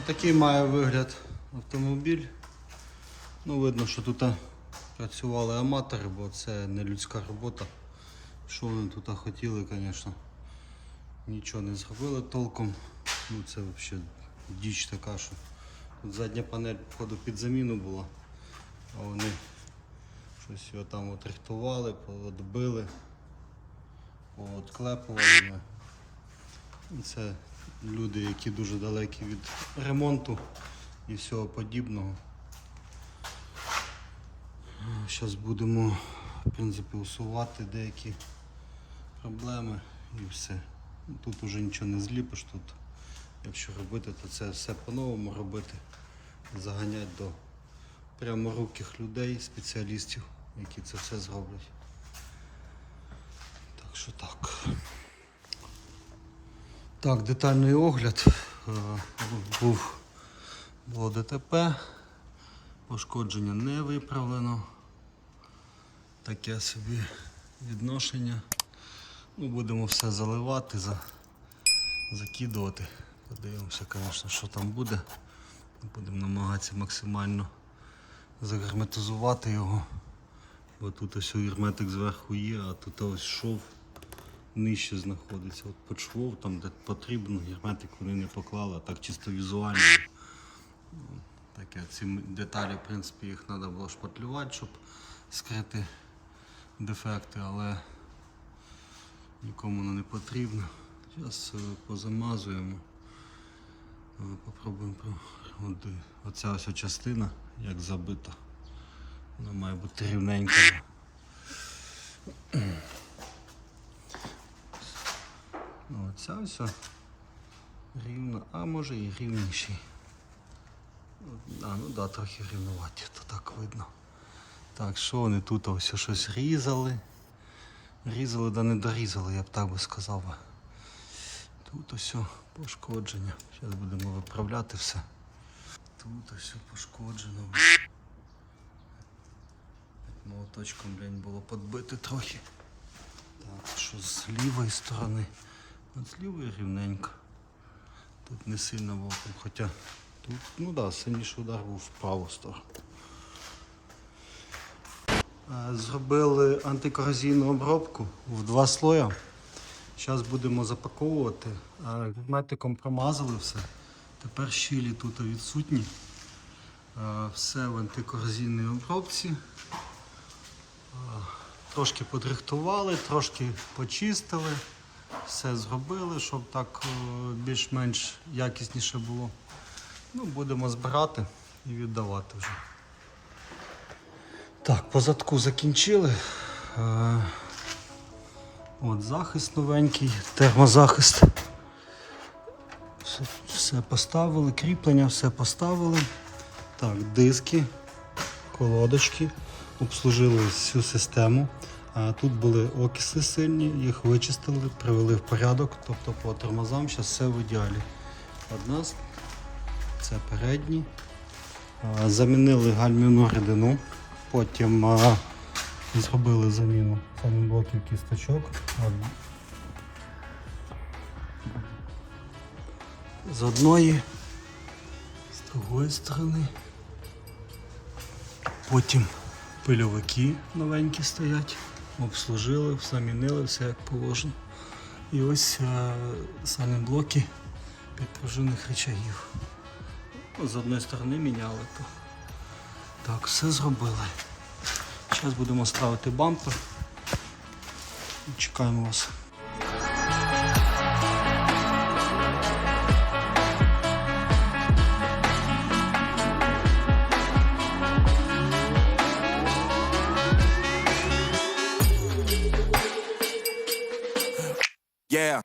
Такий має вигляд автомобіль. Ну, видно, що тут працювали аматори, бо це не людська робота. Що вони тут хотіли, звісно. Нічого не зробили толком. Ну це взагалі діч така, що тут задня панель походу під заміну була, а вони щось його там от рихтували, подбили, отклепували. І Це люди, які дуже далекі від ремонту і всього подібного. Зараз будемо в принципі, усувати деякі проблеми і все. Тут вже нічого не зліпиш. Тут, якщо робити, то це все по-новому робити. Заганяти до пряморуких людей, спеціалістів, які це все зроблять. Так що так. Так, детальний огляд. Е, Був, було ДТП, пошкодження не виправлено. Таке собі відношення. Ну, будемо все заливати, за, закидувати. Подивимося, звісно, що там буде. Будемо намагатися максимально загерметизувати його. Бо тут ось герметик зверху є, а тут ось шов нижче знаходиться. От під швов, там де потрібно, герметик вони не поклали, а так чисто візуально. Таке, ці деталі, в принципі, їх треба було шпатлювати, щоб скрити дефекти, але нікому воно не потрібно. Зараз е, позамазуємо. Е, Попробуємо от, оця ось частина, як забита. Вона має бути рівненька. Ну, Оця ось рівна, а може і рівніший. А, ну да, трохи рівнуваті, то так видно. Так, що вони тут ось щось різали. Різали, да не дорізали, я б так би сказав. Тут ось пошкодження. Зараз будемо виправляти все. Тут ось пошкоджено. Молоточком блін, було подбити трохи. Так, що з лівої сторони. От рівненько. Тут не сильно було, хоча тут, ну да, сильніший удар був в праву сторону. Е, Зробили антикорозійну обробку в два слоя. Зараз будемо запаковувати. Е, Герметиком промазали все. Тепер щілі тут відсутні. Е, Все в антикорозійній обробці. Трошки подрихтували, трошки почистили, все зробили, щоб так е, більш-менш якісніше було. Ну, будемо збирати і віддавати вже. Так, по задку закінчили. Е, От захист новенький, термозахист. Все, все поставили, кріплення, все поставили. Так, диски, колодочки, обслужили всю систему. Тут були окиси сильні, їх вичистили, привели в порядок, тобто по тормозам зараз все в ідеалі. Одна це передні. Замінили гальмівну рідину, потім зробили заміну блоків кісточок. З одної, з другої сторони. Потім пильовики новенькі стоять, обслужили, замінили все як положено. І ось е, самі блоки підпружинних речагів. Ну, З одної сторони міняли то. Так, все зробили. Зараз будемо ставити бампер. Чекаємо вас. Yeah.